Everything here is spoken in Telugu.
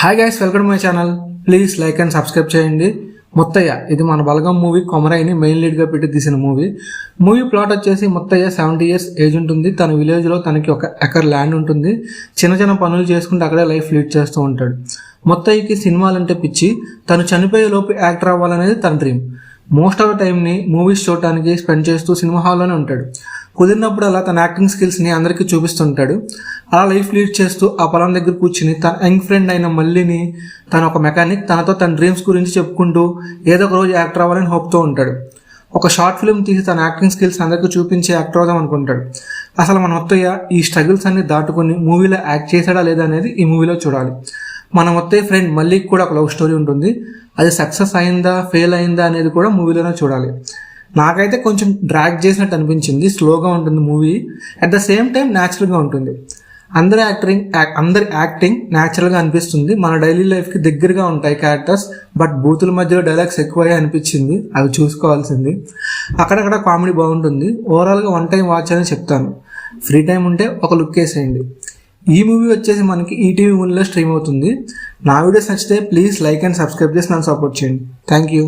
Hi guys welcome my channel please like and subscribe చేయండి. ముత్తయ్య ఇది మన బలగం మూవీ. కొమరైని మెయిన్ లీడ్గా పెట్టి తీసిన మూవీ. మూవీ ప్లాట్ వచ్చేసి ముత్తయ్య సెవెంటీ ఇయర్స్ ఏజ్ ఉంటుంది. తన విలేజ్లో తనకి ఒక ఎకర్ ల్యాండ్ ఉంటుంది. చిన్న చిన్న పనులు చేసుకుంటూ అక్కడే లైఫ్ లీడ్ చేస్తూ ఉంటాడు. ముత్తయ్యకి సినిమాలంటే పిచ్చి. తను చనిపోయే లోపు యాక్టర్ అవ్వాలనేది తన డ్రీమ్ మోస్ట్ ఆఫ్ ద టైంని మూవీస్ చూడటానికి స్పెండ్ చేస్తూ సినిమా హాల్లోనే ఉంటాడు. కుదిరినప్పుడు అలా తన యాక్టింగ్ స్కిల్స్ని అందరికీ చూపిస్తుంటాడు. అలా లైఫ్ లీడ్ చేస్తూ ఆ పొలం దగ్గర కూర్చుని తన యంగ్ ఫ్రెండ్ అయిన మళ్ళీని తన ఒక మెకానిక్ తనతో తన డ్రీమ్స్ గురించి చెప్పుకుంటూ ఏదో ఒక రోజు యాక్టర్ అవ్వాలని హోప్తో ఉంటాడు. ఒక షార్ట్ ఫిల్మ్ తీసి తన యాక్టింగ్ స్కిల్స్ అందరికీ చూపించి యాక్టర్ అవుదాం అనుకుంటాడు. అసలు మన మొత్తయ్య ఈ స్ట్రగుల్స్ అన్ని దాటుకుని మూవీలో యాక్ట్ చేశాడా లేదా అనేది ఈ మూవీలో చూడాలి. మన మొత్తయ్య ఫ్రెండ్ మళ్ళీ కూడా ఒక లవ్ స్టోరీ ఉంటుంది. అది సక్సెస్ అయిందా ఫెయిల్ అయిందా అనేది కూడా మూవీలోనే చూడాలి. నాకైతే కొంచెం డ్రాగ్ చేసినట్టు అనిపించింది స్లోగా ఉంటుంది movie at the same time న్యాచురల్గా ఉంటుంది. అందరి యాక్టరింగ్ అందరి యాక్టింగ్ న్యాచురల్గా అనిపిస్తుంది. మన డైలీ లైఫ్కి దగ్గరగా ఉంటాయి క్యారెక్టర్స్ బట్ బూతుల మధ్యలో డైలాగ్స్ ఎక్కువే అనిపించింది. అవి చూసుకోవాల్సింది. అక్కడక్కడ కామెడీ బాగుంటుంది. ఓవరాల్గా వన్ టైం వాచ్ అని చెప్తాను. ఫ్రీ టైం ఉంటే ఒక లుక్ వేసేయండి. ఈ మూవీ వచ్చేసి మనకి ఈటీవీ మూవీలో స్ట్రీమ్ అవుతుంది. నా వీడియోస్ నచ్చితే ప్లీజ్ లైక్ అండ్ సబ్స్క్రైబ్ చేసి నన్ను సపోర్ట్ చేయండి. Thank you